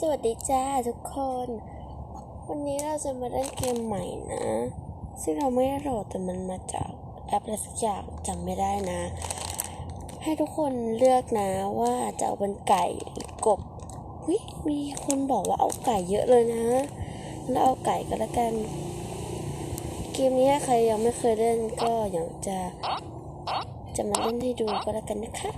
สวัสดีจ้าทุกคน วันนี้เราจะมาเล่นเกมใหม่นะ ซึ่งเราไม่ได้โหลดแต่มันมาจากแอปอะไรสักอย่างจำไม่ได้นะ ให้ทุกคนเลือกนะว่าจะเอาเป็นไก่หรือกบวิมีคนบอกว่าเอาไก่เยอะเลยนะแล้วเอาไก่ก็แล้วกัน เกมนี้ใครยังไม่เคยเล่นก็อยากจะจะมาเล่นให้ดูก็แล้วกันนะคะ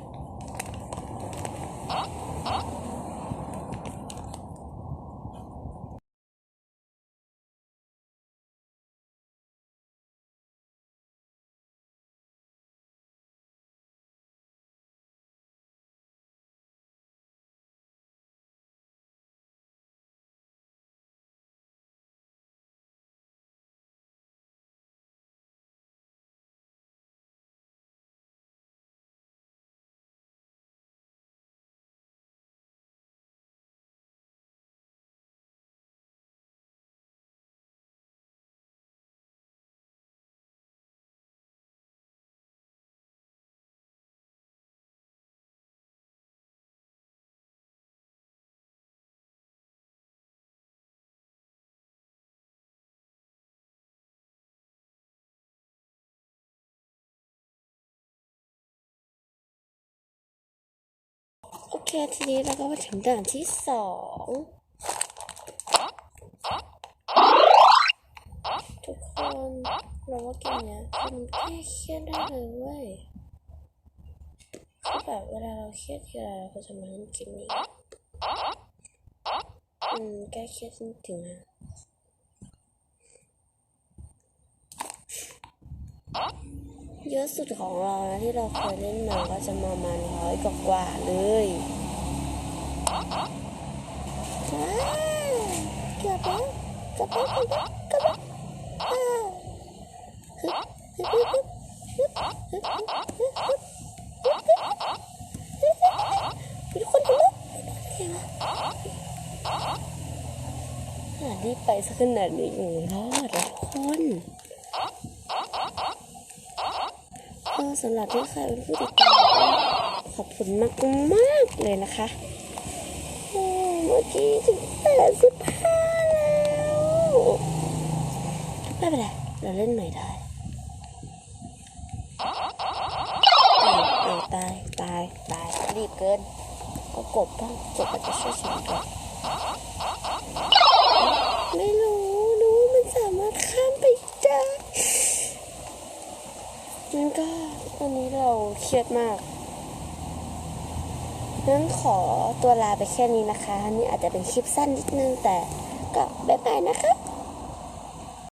เคทีนี้เราก็มาถึงด่านที่สองทุกคนเราว่าเกมเนี้ยมันแก้เครียดได้เลยเว้ยคือแบบเวลาเราเครียดทีไรเราก็จะมาเล่นเกมนี้อืมแก้เครียดจริงๆนะเยอะสุดของเรานะที่เราเคยเล่นมาก็จะมาประมาณร้อยกว่าเลย กระเป๋กระเป๋กระเป๋าฮึบฮึบฮึบฮึบฮึบฮึบทุกคนดูนะนี่ไปสักขนาดนี้โอ้รอดทุกคนก็สำหรับที่ใครเป็นผู้ติดตามขอบคุณมากมากเลยนะคะ กี้ถึงแปดสิบห้าแล้วไม่เป็นไรเราเล่นใหม่ได้อ้าวอ้าวตายตายตายรีบเกิน ก็กบบ้างกบอาจจะช่วยชีวิตเราไม่รู้รู้มันสามารถข้ามไปได้งั้นก็ตอนนี้เราเครียดมาก งั้นขอตัวลาไปแค่นี้นะคะ นี่อาจจะเป็นคลิปสั้นนิดนึงแต่ก็บ๊ายบายนะคะ